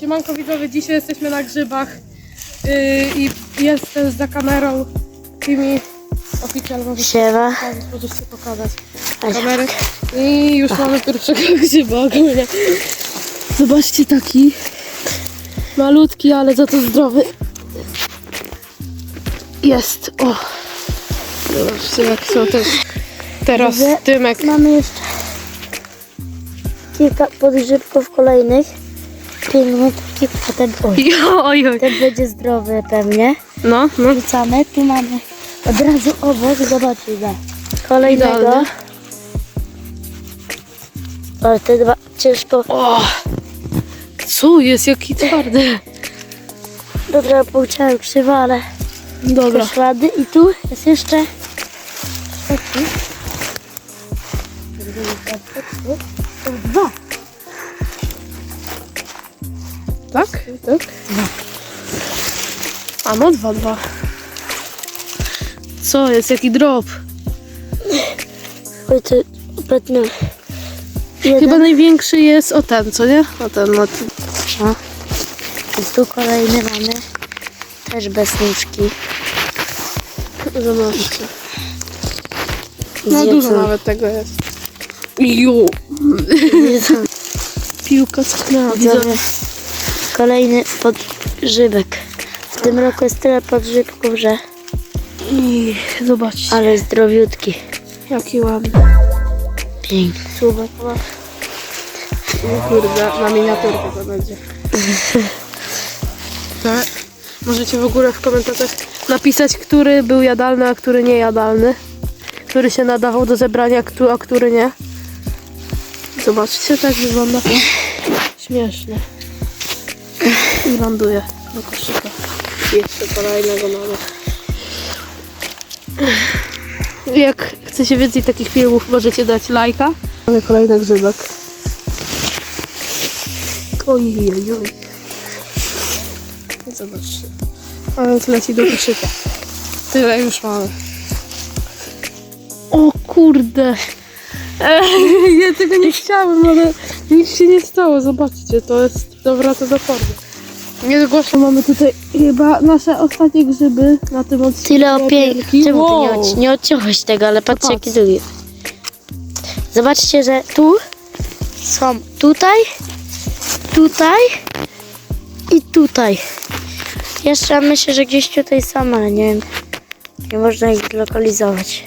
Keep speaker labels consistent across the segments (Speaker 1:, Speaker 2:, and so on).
Speaker 1: Siemanko widzowie, dzisiaj jesteśmy na grzybach yy, i jestem za kamerą tymi oficjal może
Speaker 2: Siema.
Speaker 1: możesz się pokazać kamerę i już mamy pierwszego grzyba ogólnie. Zobaczcie taki malutki, ale za to zdrowy. Jest, o. Zobaczcie jak są też teraz
Speaker 2: Widzę.
Speaker 1: Tymek.
Speaker 2: Mamy jeszcze kilka podgrzybków kolejnych. Piękny taki, ten, oj,
Speaker 1: Oj, oj.
Speaker 2: ten będzie zdrowy pewnie.
Speaker 1: No, no.
Speaker 2: Wrzucamy, tu mamy od razu obok, zobaczcie, da. Kolejnego. Ale te dwa ciężko,
Speaker 1: O! Co jest, jaki twardy.
Speaker 2: dobra, pouciałem krzywo, ale
Speaker 1: Dobra.
Speaker 2: ładny. I tu jest jeszcze taki. Dwa.
Speaker 1: Tak? Tak? A no dwa, dwa. Co jest, jaki drop?
Speaker 2: Oj, to obetnę. Jeden.
Speaker 1: Chyba największy jest o ten, co nie? O ten, no.
Speaker 2: O. I tu kolejny mamy. Też bez nóżki.
Speaker 1: Zobaczcie. No
Speaker 2: Zjedzą.
Speaker 1: dużo nawet tego jest. Ju. Piłka skrzynęła.
Speaker 2: Kolejny podgrzybek. W tym roku jest tyle podgrzybków, że
Speaker 1: I zobaczcie,
Speaker 2: ale zdrowiutki.
Speaker 1: jaki ładny.
Speaker 2: Piękny.
Speaker 1: Super. O kurde, na miniaturkę to będzie. Tak. Możecie w ogóle w komentarzach napisać, który był jadalny, a który nie jadalny. Który się nadawał do zebrania, a który nie. Zobaczcie, tak wygląda. Śmiesznie. I ląduje do koszyka. Jeszcze kolejnego mamy. Jak chcecie więcej takich filmów, możecie dać lajka. Mamy kolejny grzybek. Oj, oj, oj. Zobaczcie. A więc leci do koszyka. Tyle już mamy. O kurde. Ej, ja tego nie chciałem, ale nic się nie stało. Zobaczcie, to jest dobra to do formy. Niedługo mamy tutaj chyba nasze ostatnie grzyby na tym odcinku.
Speaker 2: Tyle opieki.
Speaker 1: Wielki.
Speaker 2: Czemu ty nie, odci- nie odciąłeś tego, ale patrzcie
Speaker 1: patrz.
Speaker 2: jaki długi. Zobaczcie, że tu są tutaj, tutaj i tutaj. Jeszcze myślę, że gdzieś tutaj są, ale nie wiem. Nie można ich zlokalizować.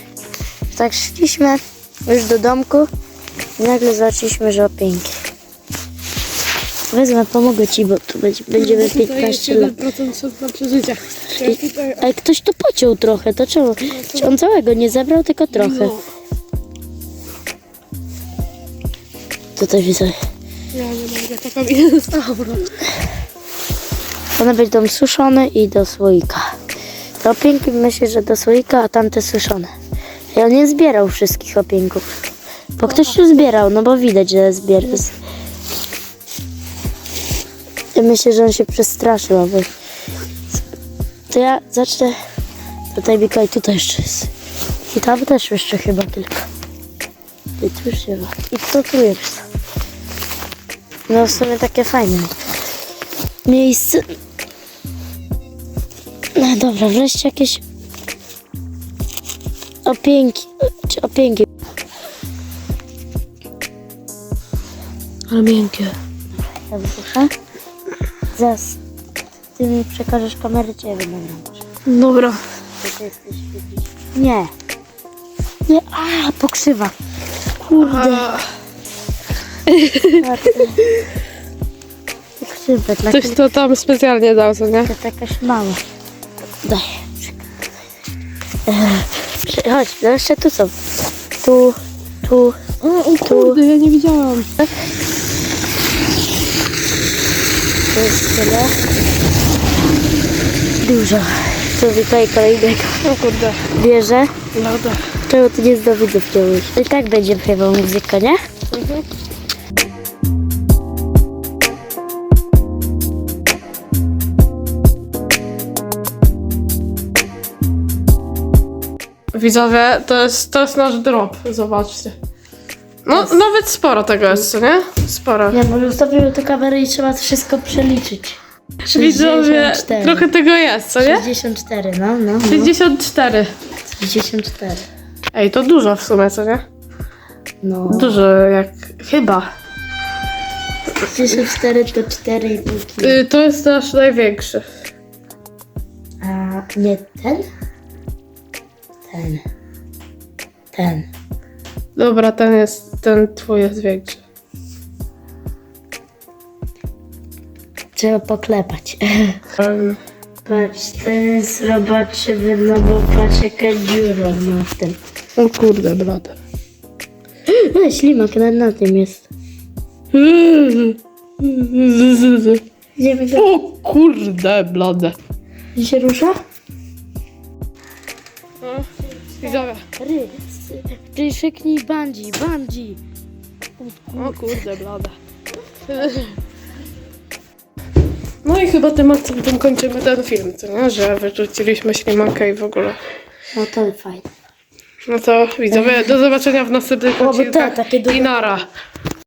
Speaker 2: Tak szliśmy już do domku i nagle zobaczyliśmy, że opieńki. Wezmę, pomogę ci, bo tu będzie, będziemy
Speaker 1: Tutaj jest
Speaker 2: 15 lat.
Speaker 1: 1% szans na przeżycie. Ja tutaj...
Speaker 2: Ale ktoś to pociął trochę, to czemu? Czy on całego nie zabrał, tylko trochę.
Speaker 1: No,
Speaker 2: Tutaj widzę.
Speaker 1: ja nie mogę, taka mi dobra.
Speaker 2: One będą suszone i do słoika. Te opięki myślę, że do słoika, a tamte suszone. I on nie zbierał wszystkich opięków. Bo ktoś tu zbierał, no bo widać, że zbiera. Ja myślę, że on się przestraszył, aby... To ja zacznę... Tutaj Mikołaj, tutaj jeszcze jest. I tam też jeszcze chyba tylko. I tu już ma. I to tu jest. No w sumie takie fajne miejsce. No dobra, wreszcie jakieś opięki, czy opięki.
Speaker 1: Ale miękkie.
Speaker 2: Ja wypuszczę. Zaraz ty mi przekażesz kamerę, cię nagram.
Speaker 1: Dobra.
Speaker 2: Ty jesteś jakiś... Nie. Nie, a pokrzywa. Kurde.
Speaker 1: A,
Speaker 2: Pokrzywę dla
Speaker 1: ktoś to tam specjalnie dał, co nie?
Speaker 2: To jakaś mała. Daj. Eee, Chodź, no jeszcze tu są. Tu, tu.
Speaker 1: O, o kurde, ja nie widziałam.
Speaker 2: To jest tyle. Dużo. Tu Mikołaj kolejnego
Speaker 1: O kurde,
Speaker 2: bierze.
Speaker 1: lada.
Speaker 2: Czemu ty nie z do widzów wziąłeś? I tak będzie chyba muzyka, nie?
Speaker 1: Widzowie, to jest, to jest nasz drop, zobaczcie. No, nawet sporo tego jest, co nie? Sporo.
Speaker 2: Nie, bo ustawiły te kamery i trzeba wszystko przeliczyć.
Speaker 1: Widzowie,
Speaker 2: 64.
Speaker 1: trochę tego jest, co nie?
Speaker 2: 64, no, no, no.
Speaker 1: 64.
Speaker 2: 64.
Speaker 1: Ej, to dużo w sumie, co nie?
Speaker 2: No.
Speaker 1: Dużo, jak chyba.
Speaker 2: 64 to 4,5 kg.
Speaker 1: Y, to jest nasz największy.
Speaker 2: A nie ten? Ten. Ten.
Speaker 1: Dobra, ten jest, ten twój jest większy.
Speaker 2: Trzeba poklepać.
Speaker 1: Um,
Speaker 2: Patrz, ten jest robaczywy, no bo patrz jaka dziura ma w tym.
Speaker 1: o kurde, brother.
Speaker 2: No, ślimak na, na tym jest. Idziemy.
Speaker 1: O kurde, blade.
Speaker 2: Gdzie się rusza?
Speaker 1: Widzowie.
Speaker 2: Ty szyknij bungee, bungee.
Speaker 1: O kurde, blade. No i chyba tematem kończymy ten film, co nie? Że wyrzuciliśmy ślimakę i w ogóle.
Speaker 2: No to fajne.
Speaker 1: No to widzowie, do zobaczenia w następnych odcinkach i nara.